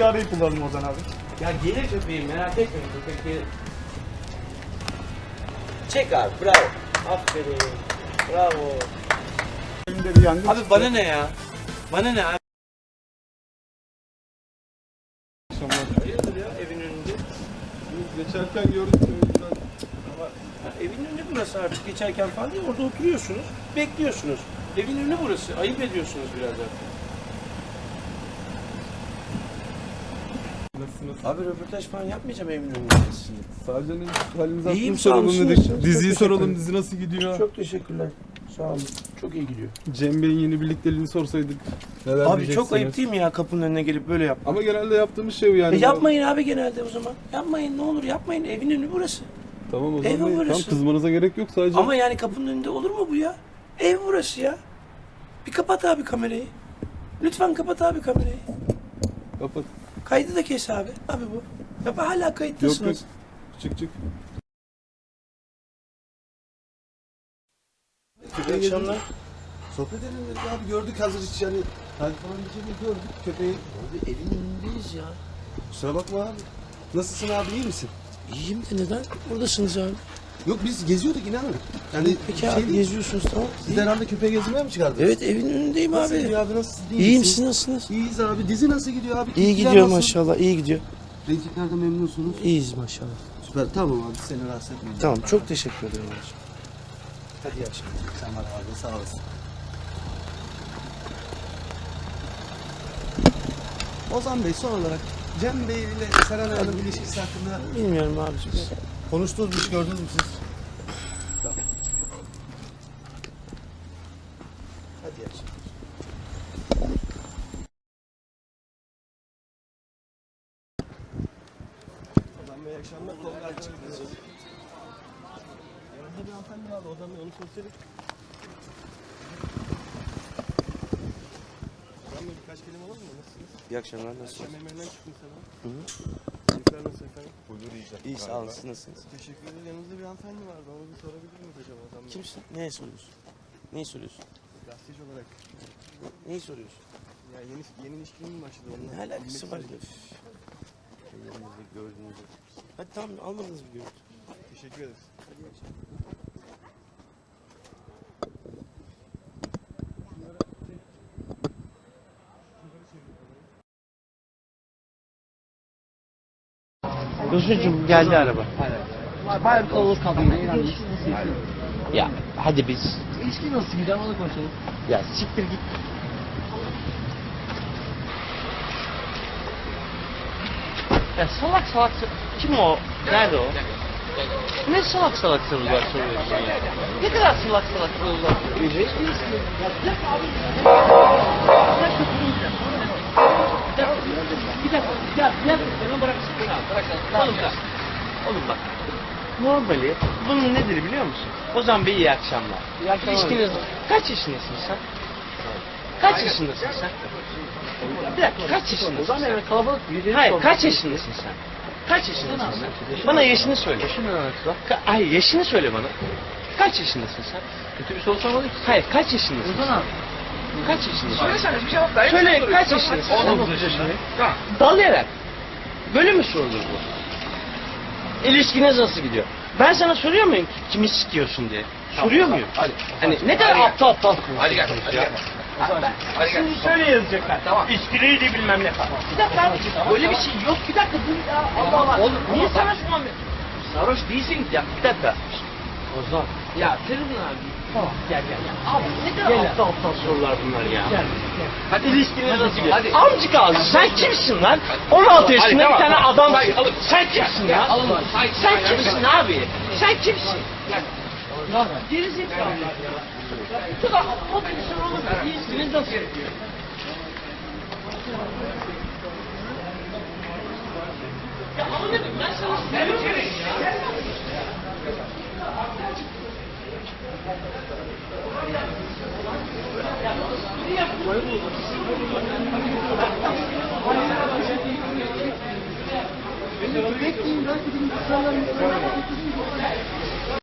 istişareyi kullanın Ozan abi. Ya gelir köpeğim merak etmeyin köpek gelir. Çek abi bravo. Aferin. Bravo. Evinde bir yangın Abi bana ne ya? Bana ne abi? Hayırdır ya evin önünde? Geçerken yüzden. Ya evin önü burası artık geçerken falan değil orada oturuyorsunuz. Bekliyorsunuz. Evin önü burası. Ayıp ediyorsunuz biraz artık. Nasılsınız? Abi röportaj falan yapmayacağım evin önünde sizinle. Sadece ne halinizi İyiyim, hatırını sağ olun, soralım dedik. Diziyi soralım. Dizi nasıl gidiyor? Çok teşekkürler. Sağ olun. Çok iyi gidiyor. Cem Bey'in yeni birlikteliğini sorsaydık. Neler Abi çok ayıp değil mi ya kapının önüne gelip böyle yap? Ama genelde yaptığımız şey bu yani. E yapmayın abi genelde o zaman. Yapmayın ne olur yapmayın. Evin önü burası. Tamam o zaman. Bey. Tamam burası. kızmanıza gerek yok sadece. Ama yani kapının önünde olur mu bu ya? Ev burası ya. Bir kapat abi kamerayı. Lütfen kapat abi kamerayı. Kapat. Kaydı da kes abi. Abi bu. Ya ben hala Yok kayıttasınız. yok. Çık çık. İyi akşamlar. Sohbet edelim dedik abi gördük hazır hiç yani Hadi falan diyeceğini gördük köpeği. Abi evin önündeyiz ya. Kusura bakma abi. Nasılsın abi iyi misin? İyiyim de neden buradasınız abi? Yok biz geziyorduk inanın. Yani Peki şey abi değil, geziyorsunuz tamam. Siz de herhalde köpeği gezmeye mi çıkardınız? Evet evin önündeyim Nasıl abi. gidiyor abi nasılsın? İyi İyiyim misin? siz nasılsınız? İyiyiz abi. Dizi nasıl gidiyor abi? İyi Keyifler gidiyor nasıl? maşallah iyi gidiyor. Reytinglerden memnunsunuz. İyiyiz maşallah. Süper tamam abi seni rahatsız etmeyeceğim. Tamam çok teşekkür ederim. Hadi iyi akşamlar. Sen var abi sağ olasın. Ozan Bey son olarak Cem Bey ile Seren Hanım ilişkisi hakkında Bilmiyorum abicim. Konuştuğunuz bir şey gördünüz mü siz? Hadi. Kollar çıktı. Yanında bir hanımefendi vardı. Ozan Bey onu sorsayduk. Ozan Bey birkaç kelime alalım mı? Nasılsınız? İyi akşamlar nasılsınız? Emeğinden çıktım sana. Hı hı. Keyifler nasıl efendim? İyi sağ olun siz nasılsınız? Teşekkür ederim. Yanınızda bir hanımefendi vardı. Onu bir sorabilir miyiz acaba Bey? Kimsin? Neye soruyorsun? Neyi soruyorsun? Gazeteci olarak. Neyi soruyorsun? Ya yeni, yeni ilişkinin mi başladı? Onunla Ne alakası var? istedim. Elimizde gördüğünüzde. Hadi tamam almadınız bir görüntü. Teşekkür ederiz. Yosuncuğum geldi araba. Bayağı bir kalabalık kaldı yine. Yani Ya hadi biz. ilişki nasıl gidiyor onu konuşalım. Ya siktir git. Ya salak salak kim o? Nerede o? Ne salak salak sorular soruyorsun ya? Ne kadar salak salak sorular soruyorsun? Bir dakika, bir dakika, beni bıraksın. Oğlum bak, oğlum bak. Normali, bunun nedir biliyor musun? Ozan Bey iyi akşamlar. İyi akşamlar. İlişkiniz kaç yaşındasın sen? Kaç yaşındasın sen? Bir dakika, kaç yaşındasın Ozan? Bey kalabalık bir Hayır, kaç yaşındasın sen? Kaç yaşındasın sen? Bana yaşını söyle. Yaşın ne alakası var? Ka- Hayır, yaşını söyle bana. Kaç yaşındasın sen? Kötü bir soru sormadık ki. Hayır, kaç yaşındasın? Ozan abi. Kaç yaşındasın? Söylesene bir cevap ver. Söyle, kaç yaşındasın? 19 yaşındayım. Dalayarak. Böyle mi sorulur bu? İlişkiniz nasıl gidiyor? Ben sana soruyor muyum ki kimi sikiyorsun diye? Soruyor muyum? Hadi. Hani ne kadar aptal aptal Hadi gel. Hadi gel. Hadi gel. Şimdi şöyle yazacaklar. Tamam. İçkiliydi bilmem ne falan. Bir dakika abi. Böyle bir şey yok. Bir dakika dur ya. Allah Allah. Niye şu an... Sarhoş değilsin ya. Bir dakika. Ozan. Ya Feridun abi. Tamam gel gel. gel. Abi ne kadar Gel. aptal aptal sorular bunlar ya. Gel. Hadi ilişkiniz nasıl gidiyor? Hadi. Amcık ağzı sen kimsin lan? 16 yaşında bir tane adam. Sen kimsin ya? Hayır, Sen kimsin abi? Sen kimsin? Geri zekalı. Kadar aptal bir soru olur? İlişkiniz nasıl gidiyor? Ya bileyim ben sana söylüyorum ya. Bekleyin belki bir insanlar